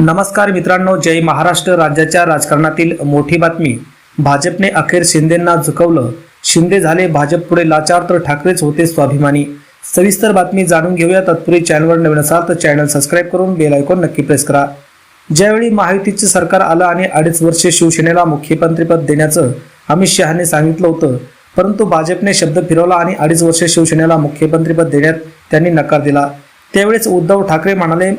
नमस्कार मित्रांनो जय महाराष्ट्र राज्याच्या राजकारणातील मोठी बातमी. भाजपने अखेर शिंदेंना झुकवलं. शिंदे झाले भाजप पुढे लाचार तर ठाकरेच होते स्वाभिमानी. सविस्तर बातमी जाणून घेऊया. तत्पूर्वी चॅनलवर नवीन असाल तर चॅनल सबस्क्राईब करून बेल आयकॉन नक्की प्रेस करा. ज्यावेळी महायुतीचे सरकार आलं आणि अडीच वर्षे शिवसेनेला मुख्यमंत्रीपद देण्याचं अमित शहाने सांगितलं होतं परंतु भाजपने शब्द फिरवला आणि अडीच वर्षे शिवसेनेला मुख्यमंत्रीपद देण्यात त्यांनी नकार दिला. त्यावेळेस उद्धव ठाकरे म्हणाले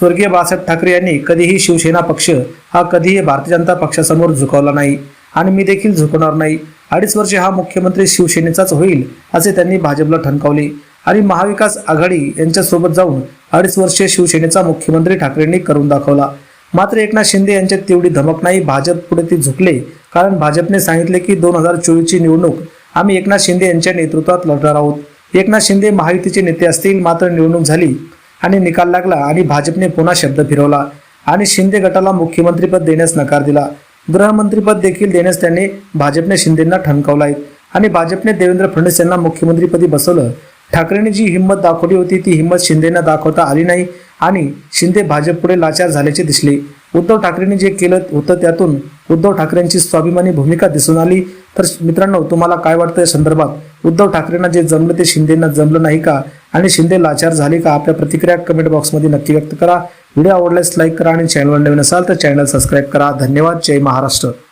स्वर्गीय बाळासाहेब ठाकरे यांनी कधीही शिवसेना पक्ष हा कधीही भारतीय जनता पक्षासमोर झुकवला नाही आणि मी देखील झुकवणार नाही. अडीच वर्षे हा मुख्यमंत्री शिवसेनेचाच होईल असे त्यांनी भाजपला ठणकावले. आणि महाविकास आघाडी यांच्यासोबत जाऊन अडीच वर्षे शिवसेनेचा मुख्यमंत्री ठाकरेंनी करून दाखवला. मात्र एकनाथ शिंदे यांच्यात तेवढी धमक नाही भाजप पुढे ते झुकले. कारण भाजपने सांगितले की दोन हजार चोवीसची निवडणूक आम्ही एकनाथ शिंदे यांच्या नेतृत्वात लढणार आहोत. एकनाथ शिंदे महायुतीचे नेते असतील मात्र निवडणूक झाली. आणि निकाल लागला आणि भाजपने पुन्हा शब्द फिरवला. आणि शिंदे गटाला मुख्यमंत्रीपद देण्यास नकार दिला. गृहमंत्रीपद देखील देण्यास त्यांनी भाजपने शिंदेंना ठणकावला आहे. आणि भाजपने देवेंद्र फडणवीस यांना मुख्यमंत्रीपदी बसवलं. ठाकरेंनी जी हिंमत दाखवली होती ती हिंमत शिंदेना दाखवता आली नाही आणि शिंदे भाजपपुढे लाचार झाल्याचे दिसले. उद्धव ठाकरेंनी जे केलं होतं त्यातून उद्धव ठाकरेंची स्वाभिमानी भूमिका दिसून आली. तर मित्रांनो तुम्हाला काय वाटतं या संदर्भात? उद्धव ठाकरेंना जे जमलं ते शिंदेना जमलं नाही का? आणि शिंदे लाचार झाले का आपल्या प्रतिक्रिया कमेंट बॉक्समध्ये नक्की व्यक्त करा. व्हिडिओ आवडल्यास लाईक करा आणि चॅनलवर नवीन असाल तर चॅनल सबस्क्राईब करा. धन्यवाद. जय महाराष्ट्र.